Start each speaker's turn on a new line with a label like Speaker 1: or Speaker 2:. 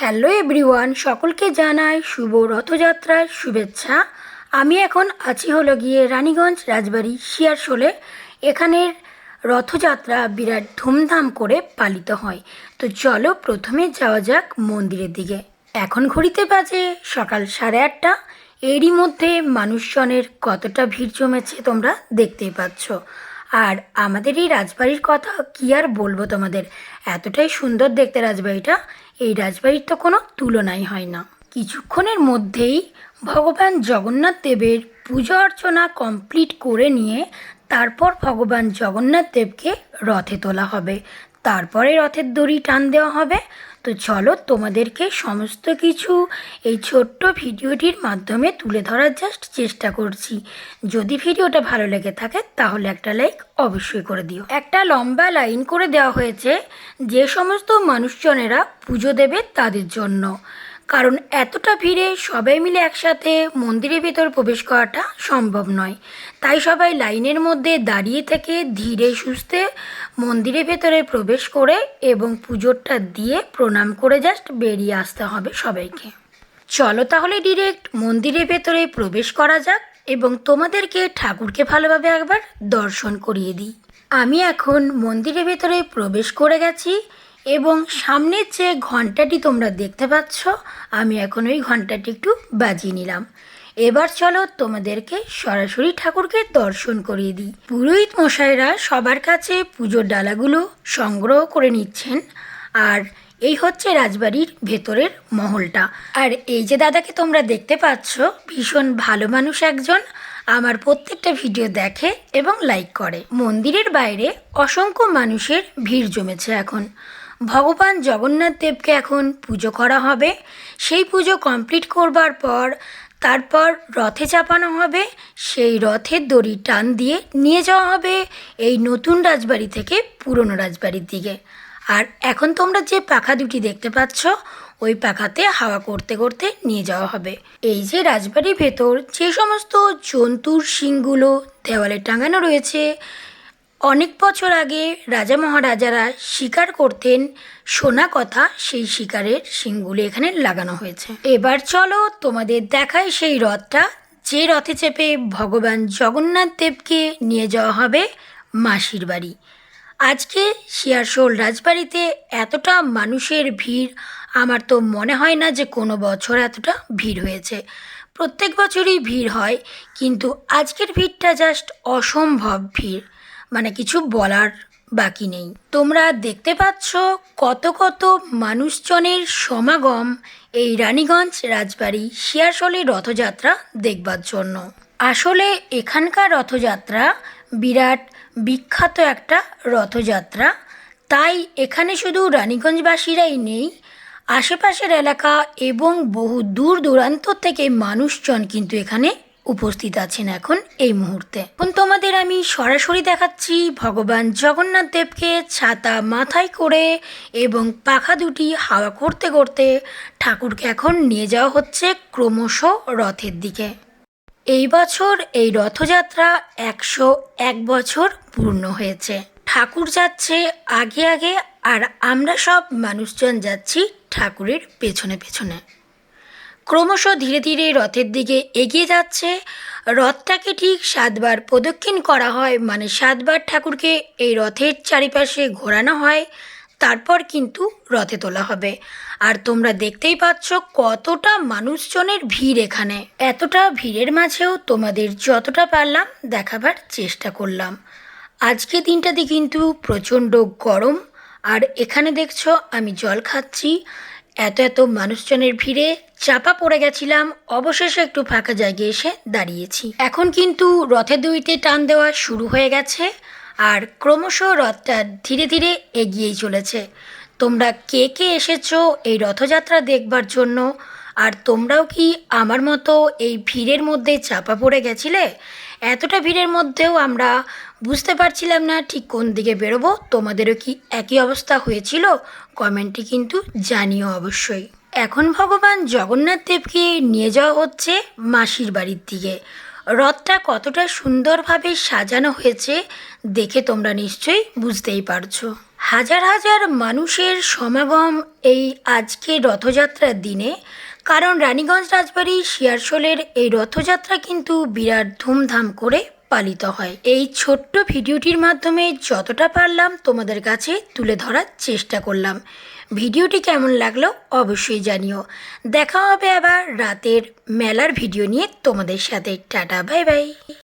Speaker 1: Hello everyone, সকলকে জানাই শুভ রথযাত্রার শুভেচ্ছা। আমি এখন আছি হলো গিয়ে রানীগঞ্জ রাজবাড়ি শিয়ারশোলে। এখানের রথযাত্রা বিরাট ধুমধাম করে পালিত হয়। তো চলো প্রথমে যাওয়া যাক মন্দিরের দিকে। এখন ঘড়িতে বাজে সকাল সাড়ে আটটা। এরই মধ্যে মানুষজনের কতটা ভিড় জমেছে তোমরা দেখতেই পাচ্ছ। আর আমাদের এই রাজবাড়ির কথা কি আর বলব তোমাদের? এতটাই সুন্দর দেখতে রাজবাড়িটা। এই রাজবাড়ির তো কোনো তুলনাই হয় না। কিছুক্ষণের মধ্যেই ভগবান জগন্নাথ দেবের পুজো অর্চনা কমপ্লিট করে নিয়ে তারপর ভগবান জগন্নাথ দেবকে রথে তোলা হবে। তারপরে রথের দড়ি টান দেওয়া হবে। তো চলো তোমাদেরকে সমস্ত কিছু এই ছোট্ট ভিডিওটির মাধ্যমে তুলে ধরার জাস্ট চেষ্টা করছি। যদি ভিডিওটা ভালো লেগে থাকে, তাহলে একটা লাইক অবশ্যই করে দিও। একটা লম্বা লাইন করে দেওয়া হয়েছে, যে সমস্ত মানুষজনেরা পুজো দেবে তাদের জন্য। কারণ এতটা ভিড়ে সবাই মিলে একসাথে মন্দিরের ভেতর প্রবেশ করাটা সম্ভব নয়। তাই সবাই লাইনের মধ্যে দাঁড়িয়ে থেকে ধীরে সুস্থে মন্দিরের ভেতরে প্রবেশ করে এবং পুজোরটা দিয়ে প্রণাম করে জাস্ট বেরিয়ে আসতে হবে সবাইকে। চলো তাহলে ডিরেক্ট মন্দিরের ভেতরে প্রবেশ করা যাক এবং তোমাদেরকে ঠাকুরকে ভালোভাবে একবার দর্শন করিয়ে দিই। আমি এখন মন্দিরের ভেতরে প্রবেশ করে গেছি। এবং সামনের যে ঘন্টাটি তোমরা দেখতে পাচ্ছ, আমি এখন ওই ঘন্টাটি একটু বাজিয়ে নিলাম। এবার চলো তোমাদেরকে সরাসরি ঠাকুরকে দর্শন করিয়ে দিই। পুরোহিত মশাইরা সবার কাছে পুজোর ডালাগুলো সংগ্রহ করে নিচ্ছেন। আর এই হচ্ছে রাজবাড়ির ভেতরের মহলটা। আর এই যে দাদাকে তোমরা দেখতে পাচ্ছ, ভীষণ ভালো মানুষ একজন। আমার প্রত্যেকটা ভিডিও দেখে এবং লাইক করে। মন্দিরের বাইরে অসংখ্য মানুষের ভিড় জমেছে এখন। ভগবান জগন্নাথ দেবকে এখন পুজো করা হবে। সেই পুজো কমপ্লিট করবার পর, তারপর রথে চাপানো হবে। সেই রথের দড়ি টান দিয়ে নিয়ে যাওয়া হবে এই নতুন রাজবাড়ি থেকে পুরনো রাজবাড়ির দিকে। আর এখন তোমরা যে পাখা দুটি দেখতে পাচ্ছ, ওই পাখাতে হাওয়া করতে করতে নিয়ে যাওয়া হবে। এই যে রাজবাড়ির ভেতর যে সমস্ত জন্তুর শিংগুলো দেওয়ালে টাঙানো রয়েছে অনেক বছর আগে রাজা মহারাজারা শিকার করতেন শোনা কথা সেই শিকারের শিংগুলি এখানে লাগানো হয়েছে। এবার চলো তোমাদের দেখায় সেই রথটা। যে রথে চেপে ভগবান জগন্নাথ দেবকে নিয়ে যাওয়া হবে মাসির বাড়ি। আজকে শিয়ারশোল রাজবাড়িতে এতটা মানুষের ভিড়, আমার তো মনে হয় না যে কোনো বছর এতটা ভিড় হয়েছে। প্রত্যেক বছরই ভিড় হয়, কিন্তু আজকের ভিড়টা জাস্ট অসম্ভব ভিড়। মানে কিছু বলার বাকি নেই। তোমরা দেখতে পাচ্ছ কত কত মানুষজনের সমাগম এই রানীগঞ্জ রাজবাড়ি শিয়ারশোলের রথযাত্রা দেখবার জন্য। আসলে এখানকার রথযাত্রা বিরাট বিখ্যাত একটা রথযাত্রা। তাই এখানে শুধু রানীগঞ্জবাসীরাই নেই, আশেপাশের এলাকা এবং বহু দূর দূরান্ত থেকে মানুষজন কিন্তু এখানে উপস্থিত আছেন এখন এই মুহূর্তে। এখন তোমাদের আমি সরাসরি দেখাচ্ছি ভগবান জগন্নাথ দেবকে ছাতা মাথায় করে এবং পাখা দুটি হাওয়া করতে করতে ঠাকুরকে এখন নিয়ে যাওয়া হচ্ছে ক্রমশ রথের দিকে। এই বছর এই রথযাত্রা একশো এক বছর পূর্ণ হয়েছে। ঠাকুর যাচ্ছে আগে আগে আর আমরা সব মানুষজন যাচ্ছি ঠাকুরের পেছনে পেছনে। ক্রমশ ধীরে ধীরে রথের দিকে এগিয়ে যাচ্ছে। রথটাকে ঠিক সাতবার প্রদক্ষিণ করা হয় মানে সাতবার ঠাকুরকে এই রথের চারিপাশে ঘোরানো হয়, তারপর কিন্তু রথে তোলা হবে। আর তোমরা দেখতেই পাচ্ছ কতটা মানুষজনের ভিড় এখানে। এতটা ভিড়ের মাঝেও তোমাদের যতটা পারলাম দেখাবার চেষ্টা করলাম। আজকে দিনটাতে কিন্তু প্রচণ্ড গরম। আর এখানে দেখছ আমি জল খাচ্ছি। এত এত মানুষজনের ভিড়ে চাপা পড়ে গেছিলাম, অবশেষে একটু ফাঁকা জায়গায় এসে দাঁড়িয়েছি। এখন কিন্তু রথের দুইতে টান দেওয়া শুরু হয়ে গেছে, আর ক্রমশ রথটা ধীরে ধীরে এগিয়েই চলেছে। তোমরা কে কে এসেছ এই রথযাত্রা দেখবার জন্য? আর তোমরাও কি আমার মতো এই ভিড়ের মধ্যে চাপা পড়ে গেছিলে? এতটা ভিড়ের মধ্যেও আমরা বুঝতে পারছিলাম না ঠিক কোন দিকে বেরোবো। তোমাদেরও কি একই অবস্থা হয়েছিল? কমেন্টে কিন্তু জানিও অবশ্যই। এখন ভগবান জগন্নাথ দেবকে নিয়ে যাওয়া হচ্ছে মাসির বাড়ির দিকে। রথটা কতটা সুন্দরভাবে সাজানো হয়েছে দেখে তোমরা নিশ্চয়ই বুঝতেই পারছ। হাজার হাজার মানুষের সমাগম এই আজকে রথযাত্রার দিনে। কারণ রানীগঞ্জ, রাজবাড়ি, শিয়ারশোলের এই রথযাত্রা কিন্তু বিরাট ধুমধাম করে পালিত হয়। এই ছোট্ট ভিডিওটির মাধ্যমে যতটা পারলাম তোমাদের কাছে তুলে ধরার চেষ্টা করলাম। ভিডিওটি কেমন লাগল অবশ্যই জানিও। দেখা হবে আবার রাতের মেলার ভিডিও নিয়ে তোমাদের সাথে। Tata, bye bye.